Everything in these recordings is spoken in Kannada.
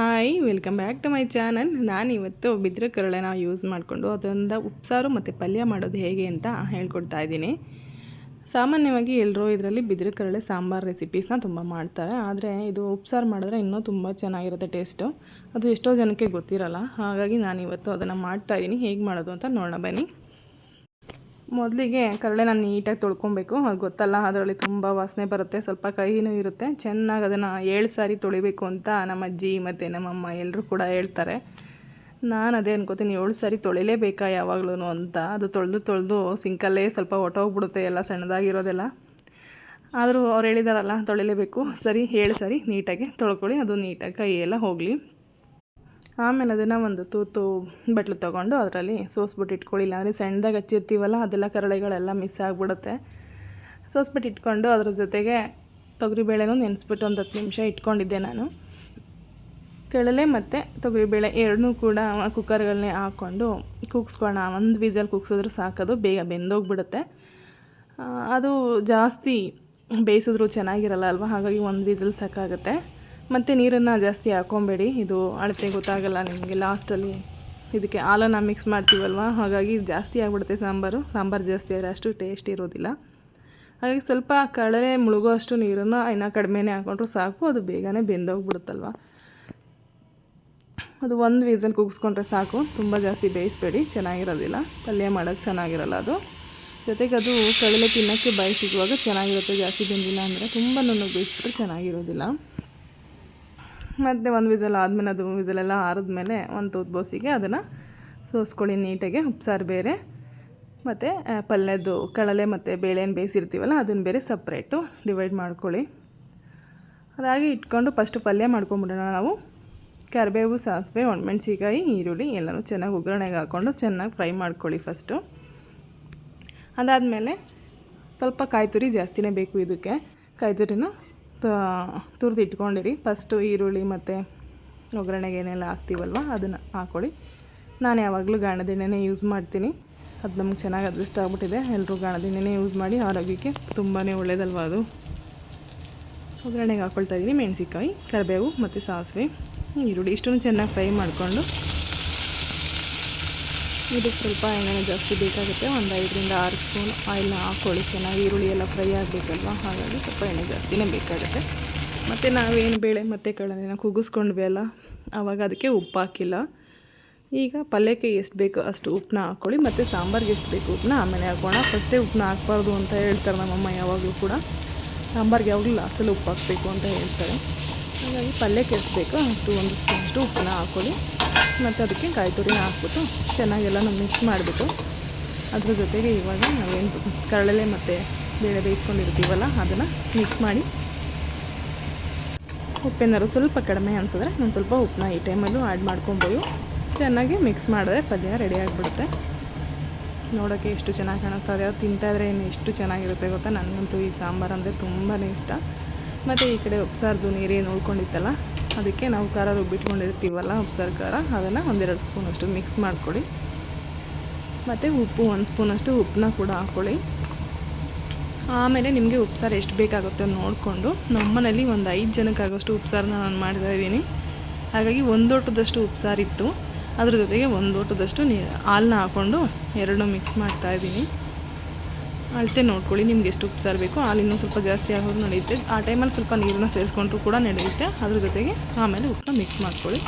Hi, welcome back to my channel. ನಾನು ಇವತ್ತು ಬಿದಿರು ಕರುಳೆನ ಯೂಸ್ ಮಾಡಿಕೊಂಡು ಅದರಿಂದ ಉಪ್ಸಾರು ಮತ್ತು ಪಲ್ಯ ಮಾಡೋದು ಹೇಗೆ ಅಂತ ಹೇಳ್ಕೊಡ್ತಾ ಇದ್ದೀನಿ. ಸಾಮಾನ್ಯವಾಗಿ ಎಲ್ಲರೂ ಇದರಲ್ಲಿ ಬಿದಿರು ಕರಳೆ ಸಾಂಬಾರು ರೆಸಿಪೀಸ್ನ ತುಂಬ ಮಾಡ್ತಾರೆ. ಆದರೆ ಇದು ಉಪ್ಸಾರು ಮಾಡಿದ್ರೆ ಇನ್ನೂ ತುಂಬ ಚೆನ್ನಾಗಿರುತ್ತೆ ಟೇಸ್ಟು ಅದು ಎಷ್ಟೋ ಜನಕ್ಕೆ ಗೊತ್ತಿರಲ್ಲ. ಹಾಗಾಗಿ ನಾನು ಇವತ್ತು ಅದನ್ನು ಮಾಡ್ತಾಯಿದ್ದೀನಿ ಹೇಗೆ ಮಾಡೋದು ಅಂತ ನೋಡೋಣ ಬನ್ನಿ. ಮೊದಲಿಗೆ ಕರಳೆನ ನೀಟಾಗಿ ತೊಳ್ಕೊಬೇಕು. ಅದು ಗೊತ್ತಲ್ಲ, ಅದರಲ್ಲಿ ತುಂಬ ವಾಸನೆ ಬರುತ್ತೆ, ಸ್ವಲ್ಪ ಕಹಿನೂ ಇರುತ್ತೆ. ಚೆನ್ನಾಗಿ ಅದನ್ನು ಏಳು ಸಾರಿ ತೊಳಿಬೇಕು ಅಂತ ನಮ್ಮ ಅಜ್ಜಿ ಮತ್ತು ನಮ್ಮಮ್ಮ ಎಲ್ಲರೂ ಕೂಡ ಹೇಳ್ತಾರೆ. ನಾನು ಅದೇ ಅನ್ಕೋತೀನಿ, ಏಳು ಸಾರಿ ತೊಳಿಲೇಬೇಕಾ ಯಾವಾಗಲೂ ಅಂತ. ಅದು ತೊಳೆದು ತೊಳೆದು ಸಿಂಕಲ್ಲೇ ಸ್ವಲ್ಪ ಹೊಟ್ಟೋಗ್ಬಿಡುತ್ತೆ ಎಲ್ಲ ಸಣ್ಣದಾಗಿರೋದೆಲ್ಲ. ಆದರೂ ಅವ್ರು ಹೇಳಿದಾರಲ್ಲ, ತೊಳಿಲೇಬೇಕು. ಸರಿ, ಏಳು ಸಾರಿ ನೀಟಾಗಿ ತೊಳ್ಕೊಳ್ಳಿ, ಅದು ನೀಟಾಗಿ ಕೈ ಎಲ್ಲ ಹೋಗಲಿ. ಆಮೇಲೆ ಅದನ್ನು ಒಂದು ತೂತು ಬಟ್ಲು ತೊಗೊಂಡು ಅದರಲ್ಲಿ ಸೋಸ್ಬಿಟ್ಟು ಇಟ್ಕೊಳ್ಳಿ ಇಲ್ಲಾಂದರೆ ಸಣ್ಣದಾಗಿ ಹಚ್ಚಿರ್ತೀವಲ್ಲ, ಅದೆಲ್ಲ ಕರಳೆಗಳೆಲ್ಲ ಮಿಸ್ ಆಗಿಬಿಡುತ್ತೆ. ಸೋಸ್ಬಿಟ್ಟು ಇಟ್ಕೊಂಡು ಅದ್ರ ಜೊತೆಗೆ ತೊಗರಿಬೇಳೆನೂ ನೆನೆಸ್ಬಿಟ್ಟು ಒಂದು ಹತ್ತು ನಿಮಿಷ ಇಟ್ಕೊಂಡಿದ್ದೆ ನಾನು. ಕಡಲೆ ಮತ್ತು ತೊಗರಿಬೇಳೆ ಎರಡನ್ನೂ ಕೂಡ ಕುಕ್ಕರ್ಗಳನ್ನೇ ಹಾಕ್ಕೊಂಡು ಕೂಗ್ಸ್ಕೊಳ್ಳೋಣ. ಒಂದು ವೀಸಲ್ಲಿ ಕುಗ್ಸಿದ್ರು ಸಾಕದು, ಬೇಗ ಬೆಂದೋಗ್ಬಿಡುತ್ತೆ. ಅದು ಜಾಸ್ತಿ ಬೇಯಿಸಿದ್ರು ಚೆನ್ನಾಗಿರಲ್ಲ ಅಲ್ವಾ? ಹಾಗಾಗಿ ಒಂದು ವೀಸಲ್ ಸಾಕಾಗುತ್ತೆ. ಮತ್ತು ನೀರನ್ನು ಜಾಸ್ತಿ ಹಾಕ್ಕೊಬೇಡಿ ಇದು ಅಳತೆ ಗೊತ್ತಾಗಲ್ಲ ನಿಮಗೆ. ಲಾಸ್ಟಲ್ಲಿ ಇದಕ್ಕೆ ಹಾಲನ್ನು ಮಿಕ್ಸ್ ಮಾಡ್ತೀವಲ್ವ? ಹಾಗಾಗಿ ಜಾಸ್ತಿ ಆಗಿಬಿಡುತ್ತೆ ಸಾಂಬಾರು. ಸಾಂಬಾರು ಜಾಸ್ತಿ ಆದರೆ ಅಷ್ಟು ಟೇಸ್ಟ್ ಇರೋದಿಲ್ಲ. ಹಾಗಾಗಿ ಸ್ವಲ್ಪ ಕಡಲೆ ಮುಳುಗೋ ಅಷ್ಟು ನೀರನ್ನು ಇನ್ನೂ ಕಡಿಮೆನೇ ಹಾಕ್ಕೊಂಡ್ರು ಸಾಕು. ಅದು ಬೇಗನೆ ಬೆಂದೋಗ್ಬಿಡುತ್ತಲ್ವ? ಅದು ಒಂದು ವೀಸಲ್ ಕುಗ್ಸ್ಕೊಂಡ್ರೆ ಸಾಕು. ತುಂಬ ಜಾಸ್ತಿ ಬೇಯಿಸ್ಬೇಡಿ. ಚೆನ್ನಾಗಿರೋದಿಲ್ಲ. ಪಲ್ಯ ಮಾಡೋಕ್ಕೆ ಚೆನ್ನಾಗಿರಲ್ಲ ಅದು. ಜೊತೆಗೆ ಅದು ಕಡಲೆ ತಿನ್ನೋಕ್ಕೆ ಬಾಯಿ ಚೆನ್ನಾಗಿರುತ್ತೆ ಜಾಸ್ತಿ ಬೆಂದಿಲ್ಲ ಅಂದರೆ. ತುಂಬ ನುಣ್ಣಗೆ ಬೇಯಿಸ್ಬಿಟ್ರೆ ಚೆನ್ನಾಗಿರೋದಿಲ್ಲ. ಮತ್ತು ಒಂದು ವಿಸಲ್ ಆದಮೇಲೆ ಅದು ವಿಸಲೆಲ್ಲ ಆರಿದ್ಮೇಲೆ ಒಂದು ತೂತ್ ಬೋಸಿಗೆ ಅದನ್ನು ಸೋಸ್ಕೊಳ್ಳಿ ನೀಟಾಗಿ, ಉಪ್ಸಾರು ಬೇರೆ. ಮತ್ತು ಪಲ್ಯದ್ದು ಕಡಲೆ ಮತ್ತು ಬೇಳೆನ ಬೇಯಿಸಿರ್ತೀವಲ್ಲ, ಅದನ್ನು ಬೇರೆ ಸಪ್ರೇಟು ಡಿವೈಡ್ ಮಾಡ್ಕೊಳ್ಳಿ. ಅದಾಗಿ ಇಟ್ಕೊಂಡು ಫಸ್ಟು ಪಲ್ಯ ಮಾಡ್ಕೊಂಬಿಡೋಣ ನಾವು. ಕರಿಬೇವು, ಸಾಸಿವೆ ಒಣಮೆಣ್ಸಿಕಾಯಿ ಈರುಳ್ಳಿ ಎಲ್ಲನೂ ಚೆನ್ನಾಗಿ ಒಗ್ಗರಣೆಗೆ ಹಾಕ್ಕೊಂಡು ಚೆನ್ನಾಗಿ ಫ್ರೈ ಮಾಡ್ಕೊಳ್ಳಿ ಫಸ್ಟು. ಅದಾದಮೇಲೆ ಸ್ವಲ್ಪ ಕಾಯಿ ತುರಿ ಜಾಸ್ತಿನೇ ಬೇಕು ಇದಕ್ಕೆ. ಕಾಯಿ ತುರಿನ ತುರಿದು ಇಟ್ಕೊಂಡಿರಿ. ಫಸ್ಟು ಈರುಳ್ಳಿ ಮತ್ತು ಒಗ್ಗರಣೆಗೆ ಏನೆಲ್ಲ ಹಾಕ್ತೀವಲ್ವ, ಅದನ್ನು ಹಾಕ್ಕೊಳ್ಳಿ ನಾನು ಯಾವಾಗಲೂ ಗಾಣದೆಣ್ಣೆನೇ ಯೂಸ್ ಮಾಡ್ತೀನಿ. ಅದು ನಮ್ಗೆ ಚೆನ್ನಾಗಿ ಅದೃಷ್ಟ ಆಗ್ಬಿಟ್ಟಿದೆ. ಎಲ್ಲರೂ ಗಾಣದೆಣ್ಣೆನೇ ಯೂಸ್ ಮಾಡಿ ಆರೋಗ್ಯಕ್ಕೆ ತುಂಬಾ ಒಳ್ಳೆಯದಲ್ವ ಅದು. ಒಗ್ಗರಣೆಗೆ ಹಾಕ್ಕೊಳ್ತಾ ಇದ್ದೀನಿ ಮೆಣಸಿಕಾಯಿ ಕರಿಬೇವು ಮತ್ತು ಸಾಸಿವೆ. ಈರುಳ್ಳಿ ಇಷ್ಟನ್ನು ಚೆನ್ನಾಗಿ ಫ್ರೈ ಮಾಡಿಕೊಂಡು ಇದಕ್ಕೆ ಸ್ವಲ್ಪ ಎಣ್ಣೆ ಜಾಸ್ತಿ ಬೇಕಾಗುತ್ತೆ, ಒಂದು ಐದರಿಂದ ಆರು ಸ್ಪೂನ್ ಆಯಿಲ್ನ ಹಾಕ್ಕೊಳ್ಳಿ ಚೆನ್ನಾಗಿ ಈರುಳ್ಳಿ ಎಲ್ಲ ಫ್ರೈ ಆಗಬೇಕಲ್ವ? ಹಾಗಾಗಿ ಸ್ವಲ್ಪ ಎಣ್ಣೆ ಜಾಸ್ತಿನೇ ಬೇಕಾಗುತ್ತೆ. ಮತ್ತು ನಾವೇನು ಬೇಳೆ ಮತ್ತು ಕಡಲೆನ ಕುಗ್ಗಿಸ್ಕೊಂಡ್ವಿ ಅಲ್ಲ ಆವಾಗ ಅದಕ್ಕೆ ಉಪ್ಪು ಹಾಕಿಲ್ಲ. ಈಗ ಪಲ್ಯಕ್ಕೆ ಎಷ್ಟು ಬೇಕೋ ಅಷ್ಟು ಉಪ್ಪನ್ನ ಹಾಕ್ಕೊಳ್ಳಿ ಮತ್ತು ಸಾಂಬಾರಿಗೆ ಎಷ್ಟು ಬೇಕು ಉಪ್ಪನ್ನ ಆಮೇಲೆ ಹಾಕೋಣ. ಫಸ್ಟೇ ಉಪ್ಪನ್ನ ಹಾಕ್ಬಾರ್ದು ಅಂತ ಹೇಳ್ತಾರೆ ನಮ್ಮಮ್ಮ ಯಾವಾಗಲೂ ಕೂಡ. ಸಾಂಬಾರಿಗೆ ಯಾವಾಗಲೂ ಲಾಸ್ಟಲ್ಲಿ ಉಪ್ಪು ಹಾಕಬೇಕು ಅಂತ ಹೇಳ್ತಾರೆ. ಹಾಗಾಗಿ ಪಲ್ಯಕ್ಕೆ ಎಷ್ಟು ಬೇಕೋ ಅಷ್ಟು, ಒಂದು ಸ್ಪೂನಷ್ಟು ಉಪ್ಪನ್ನ ಹಾಕ್ಕೊಳ್ಳಿ ಮತ್ತು ಅದಕ್ಕೆ ಕಾಯಿ ತುರಿನ ಹಾಕ್ಬಿಟ್ಟು ಚೆನ್ನಾಗೆಲ್ಲ ಮಿಕ್ಸ್ ಮಾಡಿಬಿಟ್ಟು ಅದ್ರ ಜೊತೆಗೆ ಇವಾಗ ನಾವೇನು ಕರಳೆ ಮತ್ತು ಬೇಳೆ ಬೇಯಿಸ್ಕೊಂಡಿರ್ತೀವಲ್ಲ, ಅದನ್ನು ಮಿಕ್ಸ್ ಮಾಡಿ. ಉಪ್ಪೇನಾದ್ರು ಸ್ವಲ್ಪ ಕಡಿಮೆ ಅನಿಸಿದ್ರೆ ನಾನು ಸ್ವಲ್ಪ ಉಪ್ಪನ್ನ ಈ ಟೈಮಲ್ಲೂ ಆ್ಯಡ್ ಮಾಡ್ಕೊಬೋದು. ಚೆನ್ನಾಗಿ ಮಿಕ್ಸ್ ಮಾಡಿದ್ರೆ ಪಲ್ಯ ರೆಡಿ ಆಗಿಬಿಡುತ್ತೆ. ನೋಡೋಕ್ಕೆ ಎಷ್ಟು ಚೆನ್ನಾಗಿ ಕಾಣುತ್ತೆ ಅದು ತಿಂತಾಯಿದ್ರೆ ಇನ್ನು ಎಷ್ಟು ಚೆನ್ನಾಗಿರುತ್ತೆ ಗೊತ್ತಾ? ನನಗಂತೂ ಈ ಸಾಂಬಾರು ಅಂದರೆ ತುಂಬಾ ಇಷ್ಟ. ಮತ್ತು ಈ ಕಡೆ ಉಪ್ಸಾರ್ದು ನೀರೇನು ಉಳ್ಕೊಂಡಿತ್ತಲ್ಲ ಅದಕ್ಕೆ ನಾವು ಖಾರ ರುಬ್ಬಿಟ್ಕೊಂಡಿರ್ತೀವಲ್ಲ ಉಪ್ಸಾರು ಖಾರ, ಅದನ್ನು ಒಂದೆರಡು ಸ್ಪೂನಷ್ಟು ಮಿಕ್ಸ್ ಮಾಡ್ಕೊಳ್ಳಿ. ಮತ್ತು ಉಪ್ಪು ಒಂದು ಸ್ಪೂನಷ್ಟು ಉಪ್ಪನ್ನ ಕೂಡ ಹಾಕ್ಕೊಳ್ಳಿ ಆಮೇಲೆ ನಿಮಗೆ ಉಪ್ಸಾರು ಎಷ್ಟು ಬೇಕಾಗುತ್ತೋ ನೋಡಿಕೊಂಡು, ನಮ್ಮನೇಲಿ ಒಂದು ಐದು ಜನಕ್ಕಾಗೋಷ್ಟು ಉಪ್ಸಾರನ್ನ ನಾನು ಮಾಡ್ತಾ ಇದ್ದೀನಿ. ಹಾಗಾಗಿ ಒಂದು ಉಪ್ಸಾರಿತ್ತು ಅದ್ರ ಜೊತೆಗೆ ಒಂದು ಲೋಟದಷ್ಟು ನೀರು ಹಾಲನ್ನ ಹಾಕ್ಕೊಂಡು ಎರಡೂ ಮಿಕ್ಸ್ ಮಾಡ್ತಾಯಿದ್ದೀನಿ ಅಳತೆ ನೋಡ್ಕೊಳ್ಳಿ, ನಿಮ್ಗೆ ಎಷ್ಟು ಉಪ್ಸಾರು ಸಾರು ಬೇಕು ಹಾಲು ಇನ್ನೂ ಸ್ವಲ್ಪ ಜಾಸ್ತಿ ಆಗೋದು ನಡೆಯುತ್ತೆ. ಆ ಟೈಮಲ್ಲಿ ಸ್ವಲ್ಪ ನೀರನ್ನ ಸೇರಿಸ್ಕೊಂಡ್ರು ಕೂಡ ನಡೆಯುತ್ತೆ. ಅದ್ರ ಜೊತೆಗೆ ಆಮೇಲೆ ಉಪ್ಪನ್ನ ಮಿಕ್ಸ್ ಮಾಡ್ಕೊಳ್ಳಿ.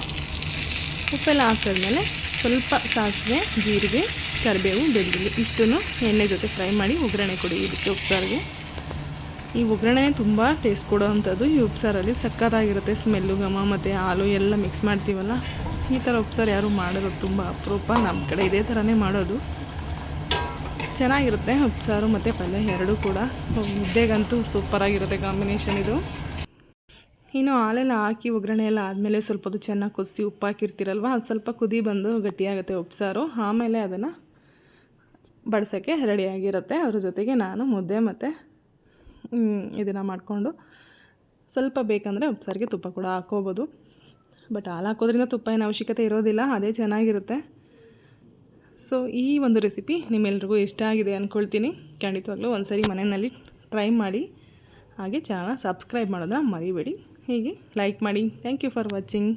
ಉಪ್ಪೆಲ್ಲ ಹಾಕಿದ್ಮೇಲೆ ಸ್ವಲ್ಪ ಸಾಸಿವೆ, ಜೀರಿಗೆ, ಕರಿಬೇವು, ಬೆಳ್ಳುಳ್ಳಿ ಇಷ್ಟನ್ನು ಎಣ್ಣೆ ಜೊತೆ ಫ್ರೈ ಮಾಡಿ ಒಗ್ಗರಣೆ ಕೊಡಿ ಇದಕ್ಕೆ ಉಪ್ಸಾರಿಗೆ ಈ ಒಗ್ಗರಣೆ ತುಂಬ ಟೇಸ್ಟ್ ಕೊಡೋವಂಥದ್ದು. ಈ ಉಪ್ಸಾರಲ್ಲಿ ಸಕ್ಕತ್ತಾಗಿರುತ್ತೆ ಸ್ಮೆಲ್ಲು, ಘಮ ಮತ್ತು ಹಾಲು ಎಲ್ಲ ಮಿಕ್ಸ್ ಮಾಡ್ತೀವಲ್ಲ, ಈ ಥರ ಉಪ್ಸಾರು ಯಾರು ಮಾಡೋದು ತುಂಬ ಅಪರೂಪ. ನಮ್ಮ ಕಡೆ ಇದೇ ಥರನೇ ಮಾಡೋದು. ಚೆನ್ನಾಗಿರುತ್ತೆ ಉಪ್ಸಾರು ಮತ್ತು ಪಲ್ಯ ಎರಡೂ ಕೂಡ. ಮುದ್ದೆಗಂತೂ ಸೂಪರಾಗಿರುತ್ತೆ ಕಾಂಬಿನೇಷನ್ ಇದು. ಇನ್ನು ಹಾಲೆಲ್ಲ ಹಾಕಿ ಒಗ್ಗರಣೆ ಎಲ್ಲ ಆದಮೇಲೆ ಸ್ವಲ್ಪ ಅದು ಚೆನ್ನಾಗಿ ಕುದಿಸಿ ಉಪ್ಪು ಹಾಕಿರ್ತೀರಲ್ವ, ಅದು ಸ್ವಲ್ಪ ಕುದಿ ಬಂದು ಗಟ್ಟಿಯಾಗುತ್ತೆ ಉಪ್ಸಾರು ಆಮೇಲೆ ಅದನ್ನು ಬಡ್ಸೋಕ್ಕೆ ರೆಡಿಯಾಗಿರುತ್ತೆ ಅದ್ರ ಜೊತೆಗೆ ನಾನು ಮುದ್ದೆ ಮತ್ತು ಇದನ್ನು ಮಾಡಿಕೊಂಡು ಸ್ವಲ್ಪ ಬೇಕಂದರೆ ಉಪ್ಸಾರಿಗೆ ತುಪ್ಪ ಕೂಡ ಹಾಕೋಬೋದು ಬಟ್ ಹಾಲು ಹಾಕೋದ್ರಿಂದ ತುಪ್ಪ ಏನು ಅವಶ್ಯಕತೆ ಇರೋದಿಲ್ಲ, ಅದೇ ಚೆನ್ನಾಗಿರುತ್ತೆ. ಸೊ ಈ ಒಂದು ರೆಸಿಪಿ ನಿಮ್ಮೆಲ್ರಿಗೂ ಇಷ್ಟ ಆಗಿದೆ ಅಂದ್ಕೊಳ್ತೀನಿ ಖಂಡಿತವಾಗ್ಲೂ ಒಂದು ಸರಿ ಮನೆಯಲ್ಲಿ ಟ್ರೈ ಮಾಡಿ. ಹಾಗೆ ಚಾನಲ್ ಸಬ್ಸ್ಕ್ರೈಬ್ ಮಾಡೋದನ್ನ ಮರಿಬೇಡಿ. ಹೀಗೆ ಲೈಕ್ ಮಾಡಿ. Thank you for watching